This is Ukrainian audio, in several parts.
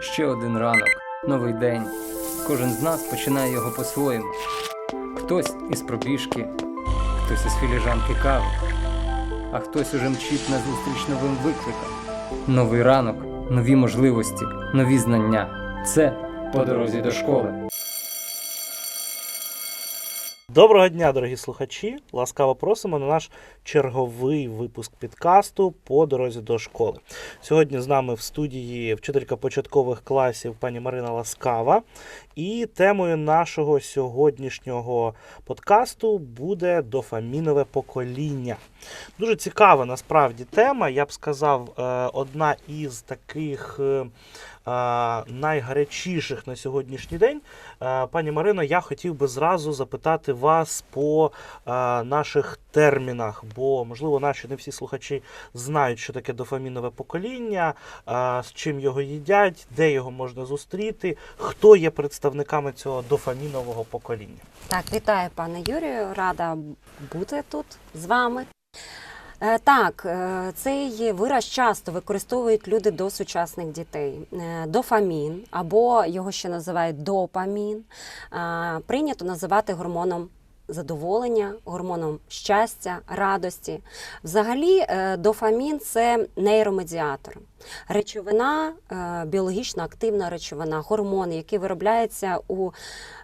Ще один ранок, новий день. Кожен з нас починає його по-своєму. Хтось із пробіжки, хтось із філіжанки кави, а хтось уже мчить на зустріч новим викликам. Новий ранок, нові можливості, нові знання. Це по дорозі до школи. Доброго дня, дорогі слухачі! Ласкаво просимо на наш черговий випуск підкасту по дорозі до школи. Сьогодні з нами в студії вчителька початкових класів пані Марина Ласкава. І темою нашого сьогоднішнього подкасту буде дофамінове покоління. Дуже цікава насправді тема. Я б сказав, е, одна із таких е, найгарячіших на сьогоднішній день. Е, Пані Марино, я хотів би зразу запитати вас по е, наших термінах, бо можливо наші не всі слухачі знають, що таке дофамінове покоління, е, з чим його їдять, де його можна зустріти, хто є представниками цього дофамінового покоління. Так, вітаю, пане Юрію. Рада бути тут з вами. Е, Так, е, цей вираз часто використовують люди до сучасних дітей. Е, Дофамін або його ще називають допамін. Прийнято називати гормоном задоволення, гормоном щастя, радості. Взагалі, дофамін це нейромедіатор. Речовина, біологічно активна речовина, гормон, який виробляється у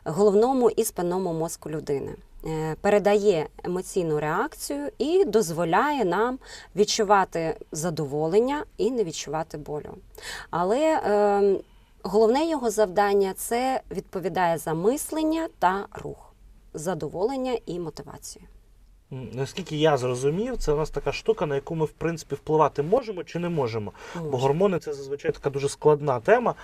головному і спинному мозку людини. Е, Передає емоційну реакцію і дозволяє нам відчувати задоволення і не відчувати болю. Але е, головне його завдання це відповідає за мислення та рух, задоволення і мотивацію. Наскільки я зрозумів, це у нас така штука, на яку ми в принципі впливати можемо чи не можемо. Бо гормони це зазвичай така дуже складна тема.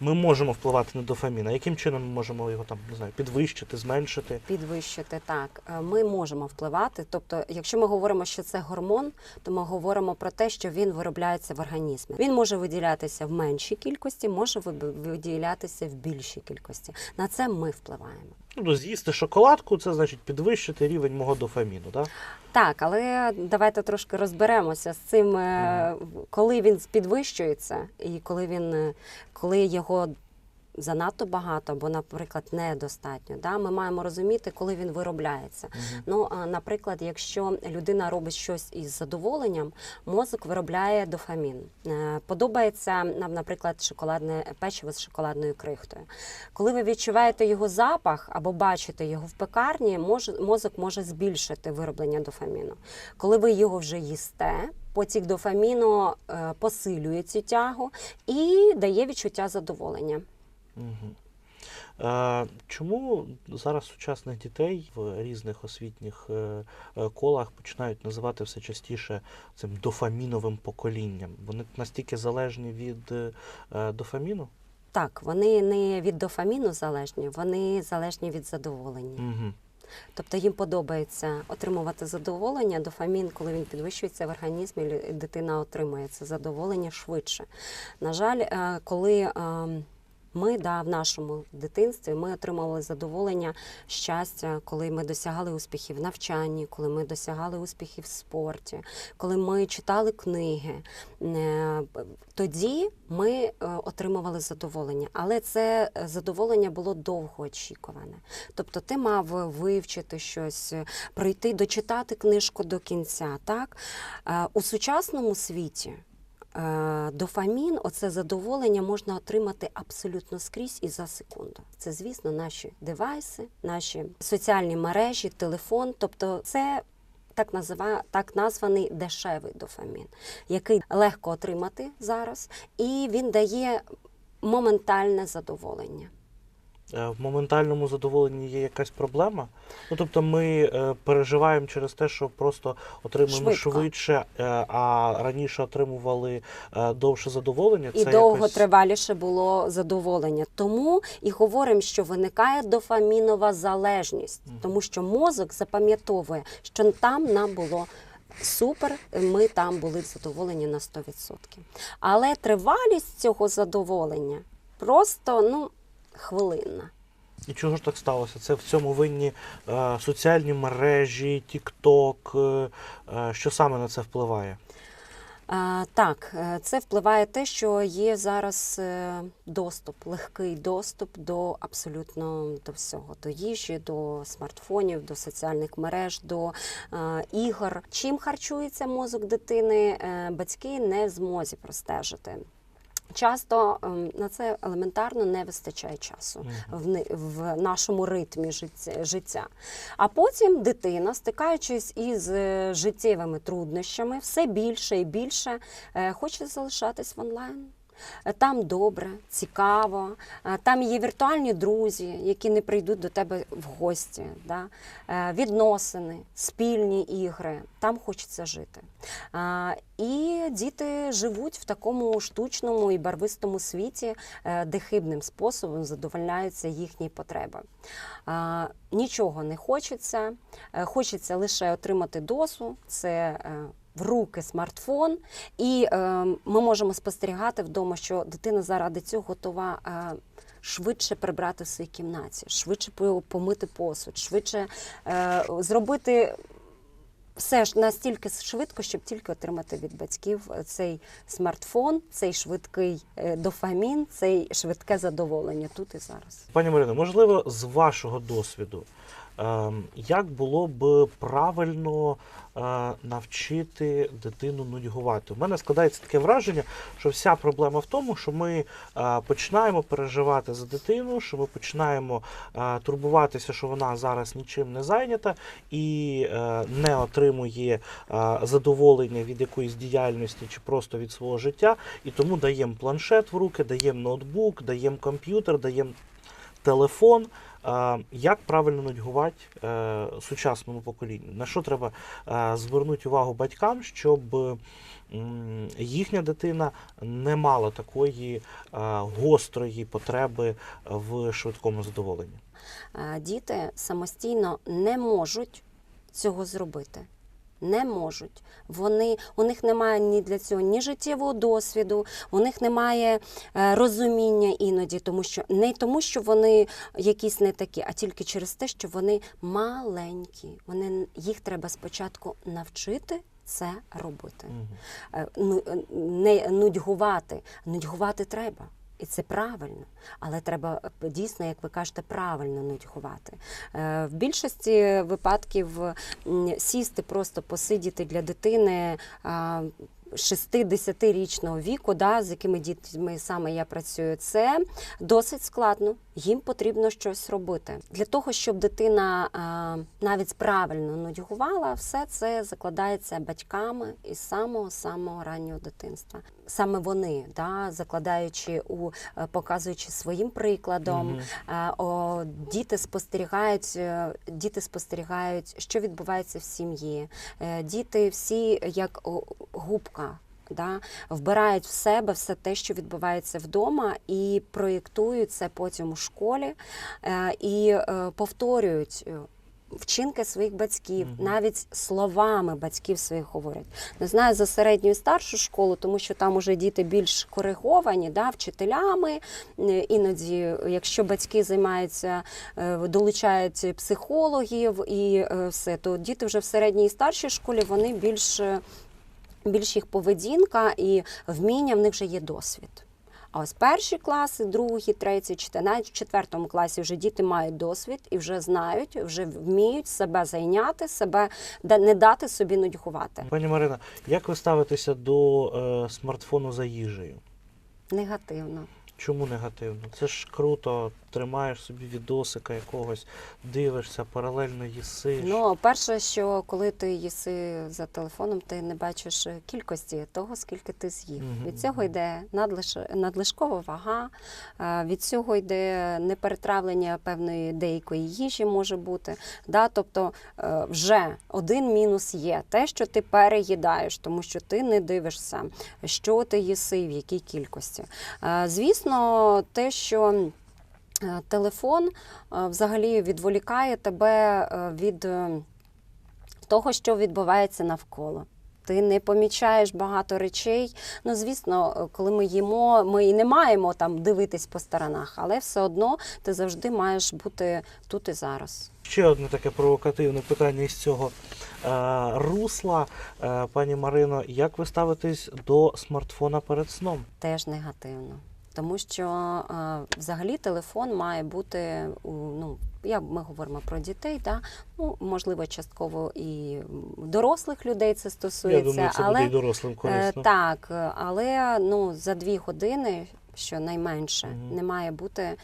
Ми можемо впливати на дофамін. А яким чином ми можемо його там не знаю, підвищити, зменшити? Підвищити так, Е, ми можемо впливати. Тобто, якщо ми говоримо, що це гормон, то ми говоримо про те, що він виробляється в організмі. Він може виділятися в меншій кількості, може виділятися в більшій кількості. На це ми впливаємо. Ну, з'їсти шоколадку, це значить підвищити рівень мого дофаміну. Да? Так, але давайте трошки розберемося з цим, е, коли він підвищується, і коли він е, коли його занадто багато, або, наприклад, недостатньо. Да? Ми маємо розуміти, коли він виробляється. Ну, а, наприклад, якщо людина робить щось із задоволенням, мозок виробляє дофамін. Е, Подобається нам, наприклад, шоколадне печиво з шоколадною крихтою. Коли ви відчуваєте його запах або бачите його в пекарні, мозок може збільшити вироблення дофаміну. Коли ви його вже їсте, потік дофаміну е, посилює цю тягу і дає відчуття задоволення. Угу. Чому зараз сучасних дітей в різних освітніх е, е, колах починають називати все частіше цим дофаміновим поколінням? Вони настільки залежні від е, дофаміну? Так, вони не від дофаміну залежні, вони залежні від задоволення. Угу. Тобто їм подобається отримувати задоволення. Дофамін, коли він підвищується в організмі, дитина отримує це задоволення швидше. На жаль, коли е, ми да, в нашому дитинстві ми отримували задоволення, щастя, коли ми досягали успіхів в навчанні, коли ми досягали успіхів в спорті, коли ми читали книги. Е, Тоді ми е, отримували задоволення, але це е, задоволення було довгоочікуване. Тобто ти мав вивчити щось, пройти, дочитати книжку до кінця. Так? У сучасному світі дофамін, оце задоволення можна отримати абсолютно скрізь і за секунду. Це, звісно, наші девайси, наші соціальні мережі, телефон. Тобто, це так назива, так названий дешевий дофамін, який легко отримати зараз, і він дає моментальне задоволення. Е, В моментальному задоволенні є якась проблема. Ну тобто ми е, переживаємо через те, що просто отримуємо Швидко. швидше, е, а раніше отримували е, довше задоволення. І Це довго якось... триваліше було задоволення. Тому і говоримо, що виникає дофамінова залежність, тому що мозок запам'ятовує, що там нам було. Супер, ми там були задоволені на 100%. Але тривалість цього задоволення просто ну, хвилинна. І чого ж так сталося? Це в цьому винні е, соціальні мережі, TikTok, е, е, що саме на це впливає? А, Так, е, це впливає те, що є зараз е, доступ, легкий доступ до абсолютно до всього, до їжі, до смартфонів, до соціальних мереж, до е, ігор. Чим харчується мозок дитини, е, батьки не в змозі простежити. Часто ем, на це елементарно не вистачає часу в, в нашому ритмі життя- життя. А потім дитина, стикаючись із е, життєвими труднощами, все більше і більше е, хоче залишатись в онлайн. Е, Там добре, цікаво, е, там є віртуальні друзі, які не прийдуть до тебе в гості, да? Е, відносини, спільні ігри, там хочеться жити. І діти живуть в такому штучному і барвистому світі, де хибним способом задовольняються їхні потреби. Нічого не хочеться, хочеться лише отримати досу. Це в руки смартфон, і е, ми можемо спостерігати вдома, що дитина заради цього готова. Е, Швидше прибрати в своїй кімнаті, швидше помити посуд, швидше е, зробити все ж настільки швидко, щоб тільки отримати від батьків цей смартфон, цей швидкий е, дофамін, цей швидке задоволення тут і зараз. Пані Марино, можливо, з вашого досвіду, ем, як було б правильно е, навчити дитину нудьгувати? У мене складається таке враження, що вся проблема в тому, що ми починаємо переживати за дитину, що ми починаємо турбуватися, що вона зараз нічим не зайнята і е, не отримує задоволення від якоїсь діяльності чи просто від свого життя, і тому даємо планшет в руки, даємо ноутбук, даємо комп'ютер, даємо телефон. Як правильно нудьгувати е, сучасному поколінню? На що треба е, звернути увагу батькам, щоб їхня дитина не мала такої е, гострої потреби в швидкому задоволенні? Діти самостійно не можуть цього зробити. Не можуть. Вони, у них немає ні для цього ні життєвого досвіду, у них немає е, розуміння іноді, тому що не тому, що вони якісь не такі, а тільки через те, що вони маленькі. Вони, їх треба спочатку навчити це робити. Е, ну, е, не нудьгувати. Нудьгувати треба. І це правильно, але треба е, дійсно, як ви кажете, правильно нудьгувати. Е, В більшості випадків сісти, просто посидіти для дитини. а, 6-10-річного віку, да, з якими дітьми саме я працюю, це досить складно. Їм потрібно щось робити. Для того, щоб дитина а, навіть правильно нудьгувала, все це закладається батьками із самого самого раннього дитинства. Саме вони, да, закладаючи у е, показуючи своїм прикладом. Е, о, діти спостерігають, е, діти спостерігають, що відбувається в сім'ї. Діти всі як губка. Да, вбирають в себе все те, що відбувається вдома, і проєктують це потім у школі і повторюють вчинки своїх батьків, Мгм. навіть словами батьків своїх говорять. Не знаю за середню і старшу школу, тому що там уже діти більш кориговані, да, вчителями. Е, Іноді, якщо батьки займаються, е, долучають психологів і е, все, то діти вже в середній і старшій школі вони більш, більш їх поведінка і вміння в них вже є досвід. А ось перші класи, другі, треті, навіть в четвертому класі вже діти мають досвід і вже знають, вже вміють себе зайняти, себе не дати собі нудьгувати. Пані Марина, як ви ставитеся до е, смартфону за їжею? Негативно. Чому негативно? Це ж круто, тримаєш собі відосика якогось, дивишся, паралельно їсиш. Ну, перше, що коли ти їси за телефоном, ти не бачиш кількості того, скільки ти з'їв. Мгм. Від цього йде надлиш... надлишкова вага, е, від цього йде неперетравлення певної деякої їжі може бути. Да? Тобто е, вже один мінус є те, що ти переїдаєш, тому що ти не дивишся, що ти їси, в якій кількості. Е, Звісно, те, що е, телефон е, взагалі відволікає тебе е, від того, що відбувається навколо. ти не помічаєш багато речей. Ну, звісно, коли ми їмо, ми і не маємо там дивитись по сторонах, але все одно ти завжди маєш бути тут і зараз. Ще одне таке провокативне питання із цього е, русла. Е, пані Марино, як ви ставитесь до смартфона перед сном? Теж негативно. Тому що а, взагалі телефон має бути ну. Я ми говоримо про дітей, да? ну можливо, частково і дорослих людей це Я стосується, думаю, це але буде і дорослим Е, корисно. Так, е, але ну за дві години, що найменше, Мгм. не має бути е,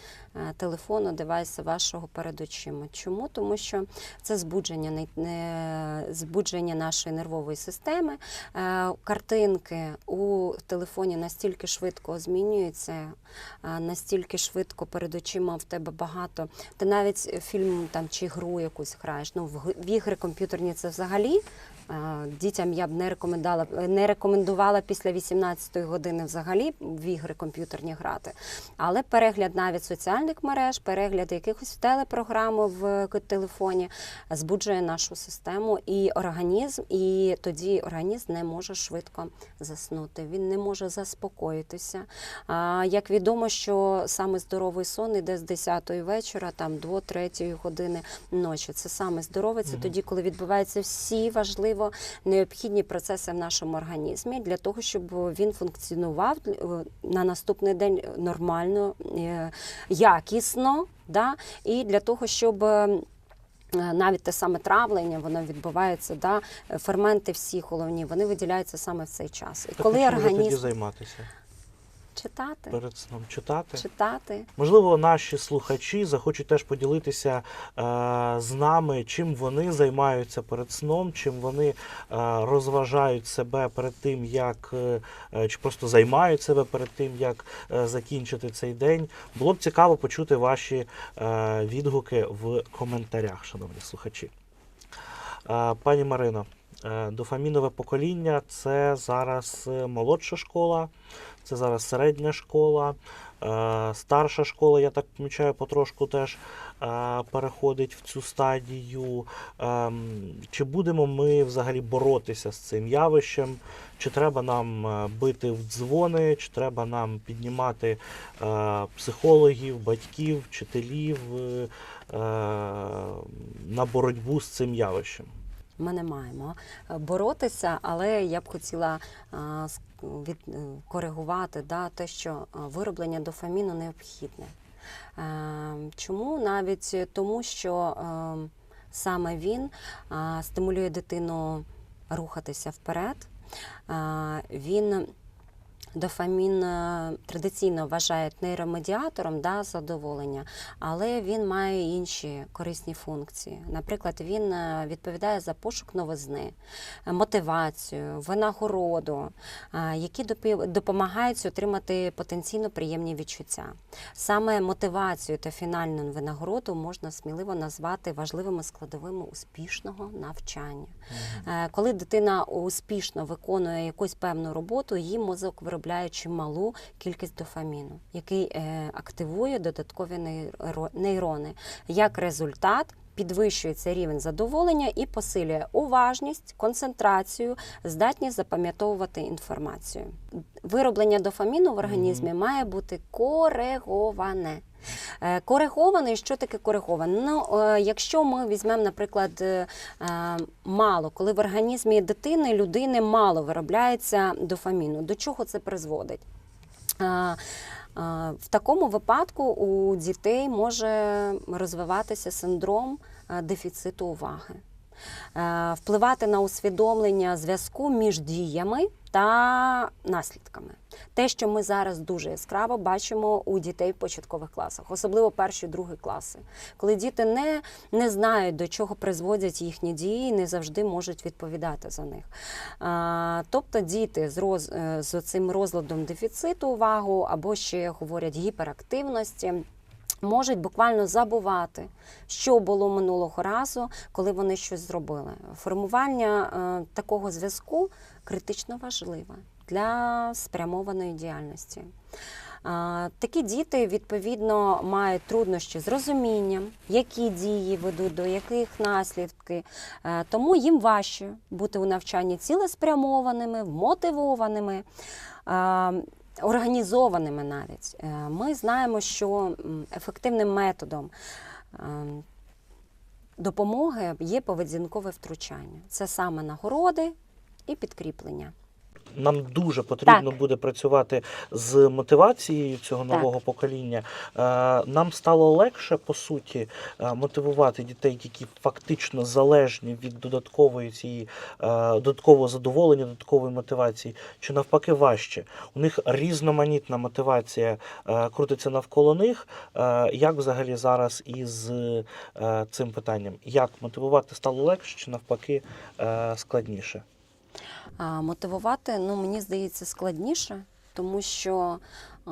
телефону, девайса вашого перед очима. Чому? Тому що це збудження не- не- збудження нашої нервової системи. Е, Картинки у телефоні настільки швидко змінюються, е, настільки швидко перед очима в тебе багато. Ти навіть фільм там чи гру якусь граєш. Ну в ігри комп'ютерні це взагалі. Е, Дітям я б не рекомендувала не рекомендувала після 18-ї години взагалі в ігри комп'ютерні грати. Але перегляд навіть соціальних мереж, перегляд якихось телепрограм в телефоні збуджує нашу систему і організм, і тоді організм не може швидко заснути. Він не може заспокоїтися. Як відомо, що саме здоровий сон іде з 10-ї вечора, там до 3-ї години ночі. Це саме здорове, це тоді, коли відбуваються всі важливо необхідні процеси в нашому організмі для того, щоб він функціонував е, на наступний день нормально, е, якісно, да? і для того, щоб. е, Навіть те саме травлення, воно відбувається, да? ферменти всі головні, вони виділяються саме в цей час. І Так, коли організм... тоді організм займатися читати, перед сном? Читати? читати, Можливо, наші слухачі захочуть теж поділитися е, з нами, чим вони займаються перед сном, чим вони е, розважають себе перед тим, як е, е, чи просто займають себе перед тим, як е, закінчити цей день. Було б цікаво почути ваші е, відгуки в коментарях, шановні слухачі. Е, пані Марино, е, дофамінове покоління це зараз е, молодша школа, це зараз середня школа. Е, Старша школа, я так помічаю, потрошку теж е, переходить в цю стадію. Ем, Чи будемо ми взагалі боротися з цим явищем? Чи треба нам е, бити в дзвони, чи треба нам піднімати психологів, батьків, вчителів на боротьбу з цим явищем? Ми не маємо е, боротися, але я б хотіла а, від, е, да, те, що вироблення дофаміну необхідне. Е, Чому? Навіть тому, що е, саме він стимулює дитину рухатися вперед. Він дофамін е, традиційно вважають нейромедіатором да, задоволення, але він має інші корисні функції. Наприклад, він е, відповідає за пошук новизни, е, мотивацію, винагороду, які допомагають отримати потенційно приємні відчуття. Саме мотивацію та фінальну винагороду можна сміливо назвати важливими складовими успішного навчання. Коли дитина успішно виконує якусь певну роботу, її мозок виробляє чималу кількість дофаміну, який е, активує додаткові нейро- нейрони. Як результат. Підвищується рівень задоволення і посилює уважність, концентрацію, здатність запам'ятовувати інформацію. Вироблення дофаміну в організмі має бути кориговане. Е, Коригований, що таке коригований? Ну, е, якщо ми візьмемо, наприклад, е, мало, коли в організмі дитини, людини мало виробляється дофаміну, до чого це призводить? В такому випадку у дітей може розвиватися синдром дефіциту уваги, впливати на усвідомлення зв'язку між діями та наслідками. Те, що ми зараз дуже яскраво бачимо у дітей в початкових класах, особливо перші другі класи, коли діти не, не знають, до чого призводять їхні дії, і не завжди можуть відповідати за них. А, тобто діти з, роз, е, з цим розладом дефіциту увагу або ще говорять гіперактивності. Можуть буквально забувати, що було минулого разу, коли вони щось зробили. Формування е, такого зв'язку критично важливе для спрямованої діяльності. А, Такі діти відповідно мають труднощі з розумінням, які дії ведуть до яких наслідки. Е, Тому їм важче бути у навчанні цілеспрямованими, мотивованими. Організованими навіть Е, ми знаємо, що ефективним методом е, допомоги є поведінкове втручання. Це саме нагороди і підкріплення. Нам дуже потрібно Так. буде працювати з мотивацією цього Так. нового покоління. Е, Нам стало легше по суті е, мотивувати дітей, які фактично залежні від додаткової цієї е, додаткового задоволення, додаткової мотивації, чи навпаки важче. У них різноманітна мотивація крутиться навколо них. Як взагалі зараз із цим питанням? Як мотивувати стало легше, чи навпаки складніше? А мотивувати, ну мені здається, складніше, тому що е,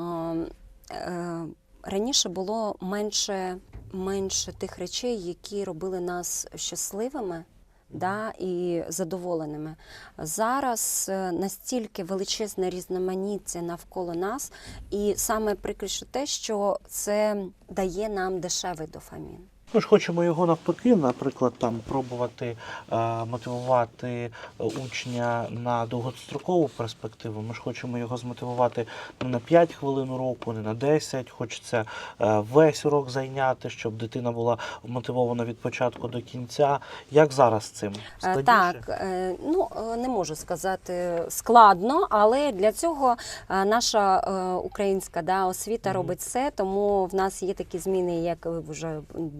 е, раніше було менше, менше тих речей, які робили нас щасливими. Да, і задоволеними. Зараз е, настільки величезне різноманіття навколо нас, і саме прикріше те, що це дає нам дешевий дофамін. Ми ж хочемо його навпаки, наприклад, там пробувати е, мотивувати е, учня на довгострокову перспективу. Ми ж хочемо його змотивувати не на 5 хвилин уроку, не на 10. Хочеться е, весь урок зайняти, щоб дитина була мотивована від початку до кінця. Як зараз з цим? Е, Складніше? Так, е, ну не можу сказати складно, але для цього наша е, українська да, освіта робить все, тому в нас є такі зміни, як вже м,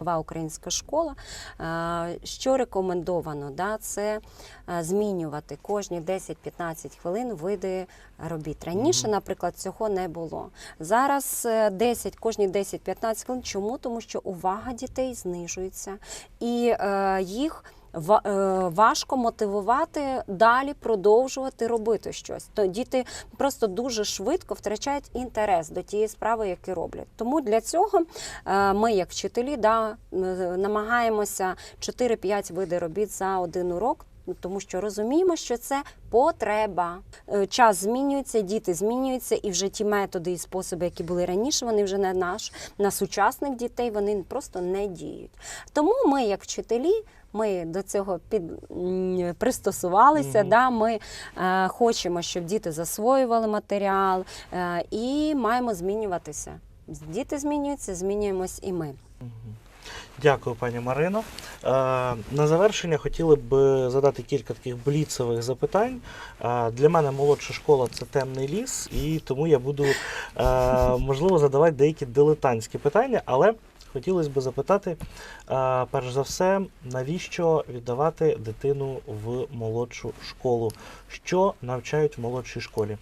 нова українська школа. Е, Що рекомендовано? Да, це е, змінювати кожні 10-15 хвилин види робіт. Раніше, наприклад, цього не було. Зараз е, 10, кожні 10-15 хвилин. Чому? Тому що увага дітей знижується і е, їх. Е, Важко мотивувати далі продовжувати робити щось. То діти просто дуже швидко втрачають інтерес до тієї справи, яку роблять. Тому для цього е, ми, як вчителі, да, е, намагаємося 4-5 види робіт за один урок. ну, Тому що розуміємо, що це потреба. Час змінюється, діти змінюються, і вже ті методи і способи, які були раніше, вони вже на наш, на сучасних дітей, вони просто не діють. Тому ми, як вчителі, ми до цього під, пристосувалися. Мгм. Да? Ми е, хочемо, щоб діти засвоювали матеріал е, і маємо змінюватися. Діти змінюються, змінюємось і ми. Дякую, пані Марино. Е, На завершення хотіли б задати кілька таких бліцевих запитань. Е, Для мене молодша школа це темний ліс, і тому я буду е, можливо задавати деякі дилетантські питання, але хотілося б запитати, перш за все, навіщо віддавати дитину в молодшу школу? Що навчають в молодшій школі?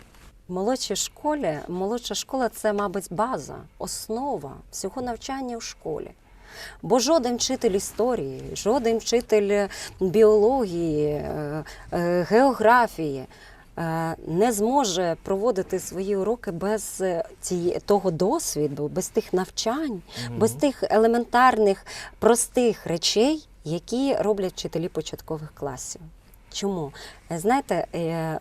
В молодшій школі, молодша школа це, мабуть, база, основа всього навчання в школі. Бо жоден вчитель історії, жоден вчитель біології, е, е, географії не зможе проводити свої уроки без е, того досвіду, без тих навчань, без тих елементарних простих речей, які роблять вчителі початкових класів. Чому? Е, Знаєте, е,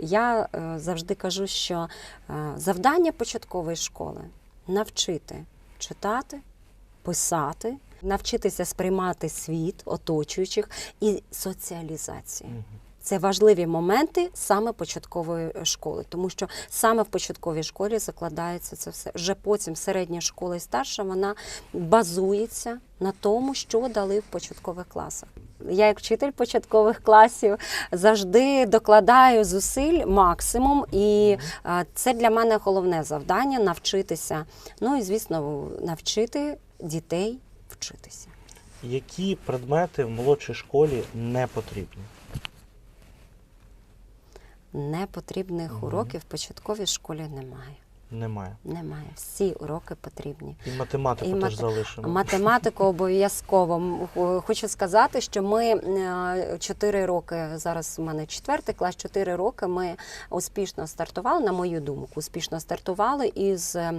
я е, завжди кажу, що е, завдання початкової школи навчити читати, писати, навчитися сприймати світ оточуючих і соціалізації. Це важливі моменти саме початкової е, школи, тому що саме в початковій школі закладається це все. Вже потім середня школа і старша вона базується на тому, що дали в початкових класах. Я, як вчитель початкових класів, завжди докладаю зусиль максимум, і е, це для мене головне завдання навчитися. Ну і звісно, навчити дітей вчитися. Які предмети в молодшій школі не потрібні? Непотрібних уроків в початковій школі немає. Немає. Немає. Всі уроки потрібні. І математику І теж мате- залишимо. Математику обов'язково. Хочу сказати, що ми е, чотири роки, зараз у мене четвертий клас, чотири роки ми успішно стартували, на мою думку, успішно стартували із е,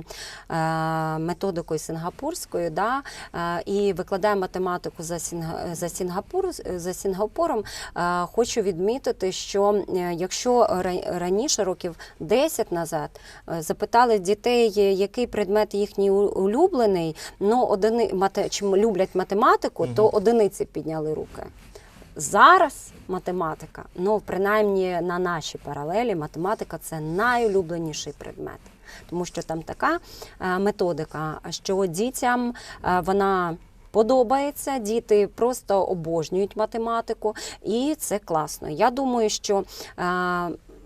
методикою сингапурською, да, е, і викладаємо математику за, Сінга- за, Сінгапур, за Сінгапуром. Е, Хочу відмітити, що е, якщо раніше, років 10 назад, е, запитали дітей, який предмет їхній улюблений, ну одини мате, чи люблять математику, то одиниці підняли руки. Зараз математика, ну принаймні на нашій паралелі, математика це найулюбленіший предмет, тому що там така е, методика, що дітям е, вона. Подобається, діти просто обожнюють математику, і це класно. Я думаю, що е,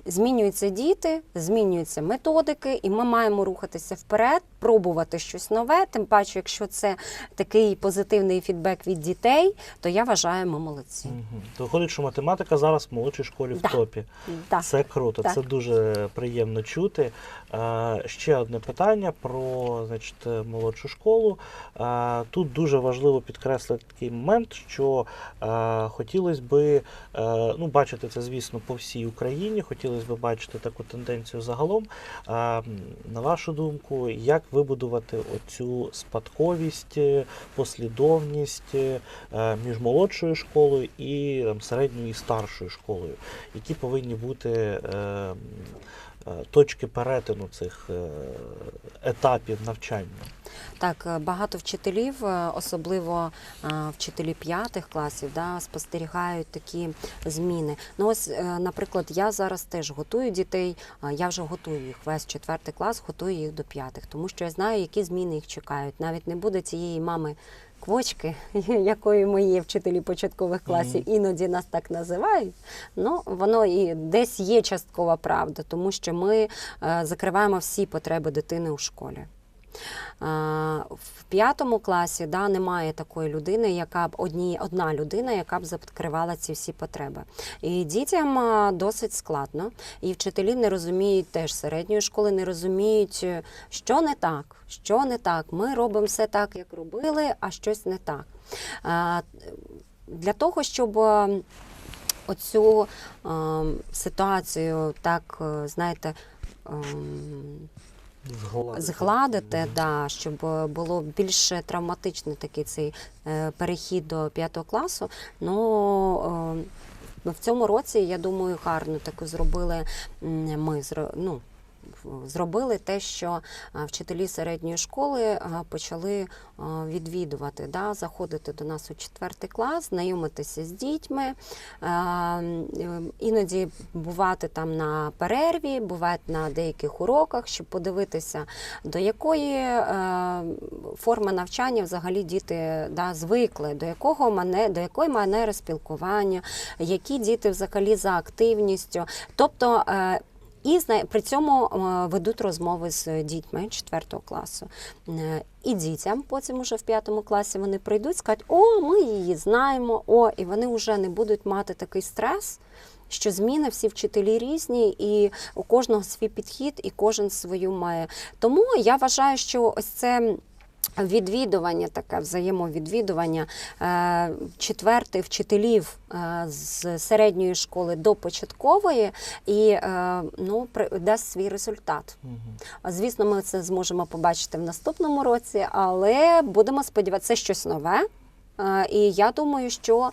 змінюються діти, змінюються методики, і ми маємо рухатися вперед, пробувати щось нове. Тим паче, якщо це такий позитивний фідбек від дітей, то я вважаю, ми молодці. То виходить, що математика зараз в молодшій школі в топі. Так. Це круто, Так. це дуже приємно чути. Е, ще одне питання про значить, молодшу школу. Е, тут дуже важливо підкреслити такий момент, що е, хотілося би е, ну, бачити це, звісно, по всій Україні. Хотілося б бачити таку тенденцію загалом. Е, на вашу думку, як вибудувати оцю спадковість, е, послідовність е, між молодшою школою і там, середньою і старшою школою? які повинні бути е, точки перетину цих е, етапів навчання. Так, е, багато вчителів, е, особливо е, вчителі п'ятих класів, да, спостерігають такі зміни. Ну ось, е, наприклад, я зараз теж готую дітей, я вже готую їх весь четвертий клас, готую їх до п'ятих, тому що я знаю, які зміни їх чекають. Навіть не буде цієї мами. Квочки, якої ми є вчителі початкових класів, іноді нас так називають. Ну воно і десь є часткова правда, тому що ми е, закриваємо всі потреби дитини у школі. В п'ятому класі да, немає такої людини, яка б одні, одна людина, яка б закривала ці всі потреби. І дітям досить складно, і вчителі не розуміють теж середньої школи, не розуміють, е, що не так, що не так. Ми робимо все так, як робили, а щось не так. Для того, щоб оцю ситуацію так, е, знаєте, ем, Згладити. mm -hmm. да, щоб е, було більш травматичний такий цей е, перехід до п'ятого класу. Ну, е, в цьому році, я думаю, гарно таку зробили ми ну, зробили те, що е, вчителі середньої школи е, почали е, відвідувати, да, заходити до нас у четвертий клас, знайомитися з дітьми, іноді бувати там на перерві, бувати на деяких уроках, щоб подивитися, до якої форми навчання взагалі діти да, звикли, до якого мане, до якої манери спілкування, які діти взагалі за активністю. Тобто і при цьому е, ведуть розмови з дітьми 4 класу. Е, І дітям потім уже в п'ятому класі вони прийдуть, скажуть, о, ми її знаємо, о, і вони вже не будуть мати такий стрес. Що зміни всі вчителі різні, і у кожного свій підхід, і кожен свою має. Тому я вважаю, що ось це відвідування, таке взаємовідвідування е, четвертих вчителів е, з середньої школи до початкової і е, ну, дасть свій результат. Угу. Звісно, ми це зможемо побачити в наступному році, але будемо сподіватися, це щось нове. Е, І я думаю, що е,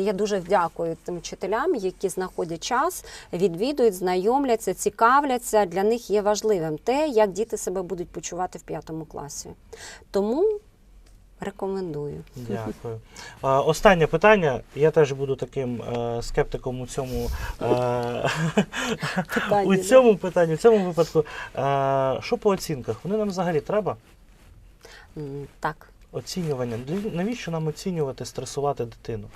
я дуже вдякую тим вчителям, які знаходять час, відвідують, знайомляться, цікавляться. Для них є важливим те, як діти себе будуть почувати в п'ятому класі. Тому рекомендую. Дякую. Останнє питання. Я теж буду таким е, скептиком у цьому, Питання, у цьому питанні, в цьому випадку. Що по оцінках? Вони нам взагалі треба? Так. Оцінювання. Навіщо нам оцінювати, стресувати дитину?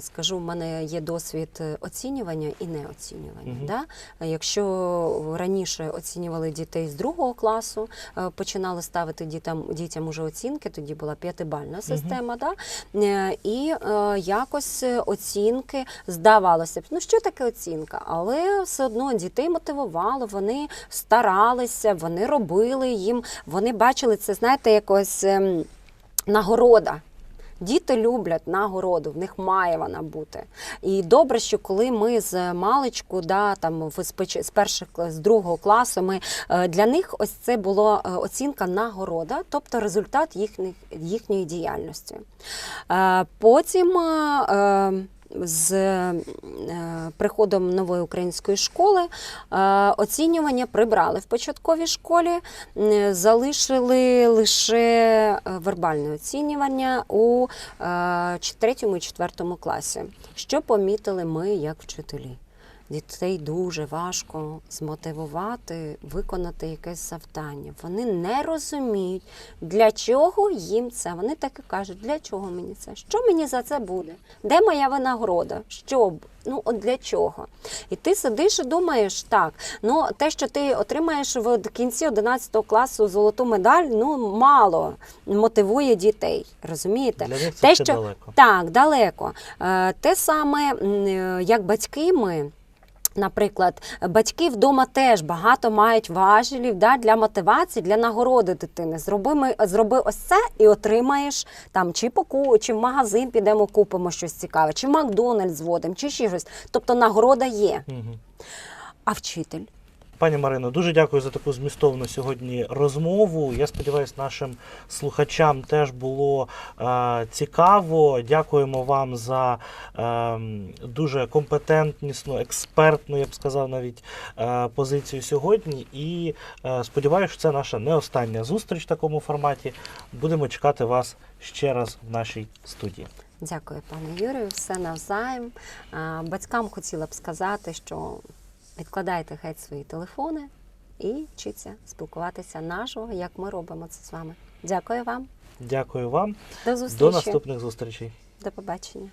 Скажу, в мене є досвід е, оцінювання і неоцінювання. Мгм. Да? Якщо раніше оцінювали дітей з другого класу, е, починали ставити дітям, дітям уже оцінки, тоді була п'ятибальна система, да? Е, і якось оцінки здавалося б, ну що таке оцінка? Але все одно дітей мотивувало, вони старалися, вони робили їм, вони бачили це, знаєте, якось ем, нагорода. Діти люблять нагороду, в них має вона бути. І добре, що коли ми з маличку, да, там з перших з другого класу, ми е, для них ось це було е, оцінка нагорода, тобто результат їхніх їхньої діяльності. Е, Потім. З е, приходом нової української школи е, оцінювання прибрали в початковій школі, залишили лише е, вербальне оцінювання у третьому і четвертому класі. Що помітили ми як вчителі? Дітей дуже важко змотивувати, виконати якесь завдання. Вони не розуміють, для чого їм це. Вони так і кажуть, для чого мені це? Що мені за це буде? Де моя винагорода? Що? б? Ну, от для чого? І ти сидиш і думаєш, так, ну те, що ти отримаєш в кінці 11 класу золоту медаль, ну мало мотивує дітей. Розумієте? Для них це Те, ще що- далеко. Так, далеко. Е, Те саме, е, як батьки ми. Наприклад, батьки вдома теж багато мають важелів да, для мотивації, для нагороди дитини. Зроби, ми, зроби ось це і отримаєш там чи поку, чи в магазин підемо, купимо щось цікаве, чи в Макдональдс водимо, чи ще щось. Тобто нагорода є. Угу. А вчитель? Пані Марино, дуже дякую за таку змістовну сьогодні розмову. Я сподіваюся, нашим слухачам теж було е, цікаво. Дякуємо вам за е, дуже компетентнісну, експертну, я б сказав, навіть е, позицію сьогодні. І е, сподіваюся, що це наша не остання зустріч в такому форматі. Будемо чекати вас ще раз в нашій студії. Дякую, пане Юрію. Все навзаєм. А, Батькам хотіла б сказати, що відкладайте геть свої телефони і вчіться спілкуватися наживо, як ми робимо це з вами. Дякую вам. Дякую вам. До зустрічі. До наступних зустрічей. До побачення.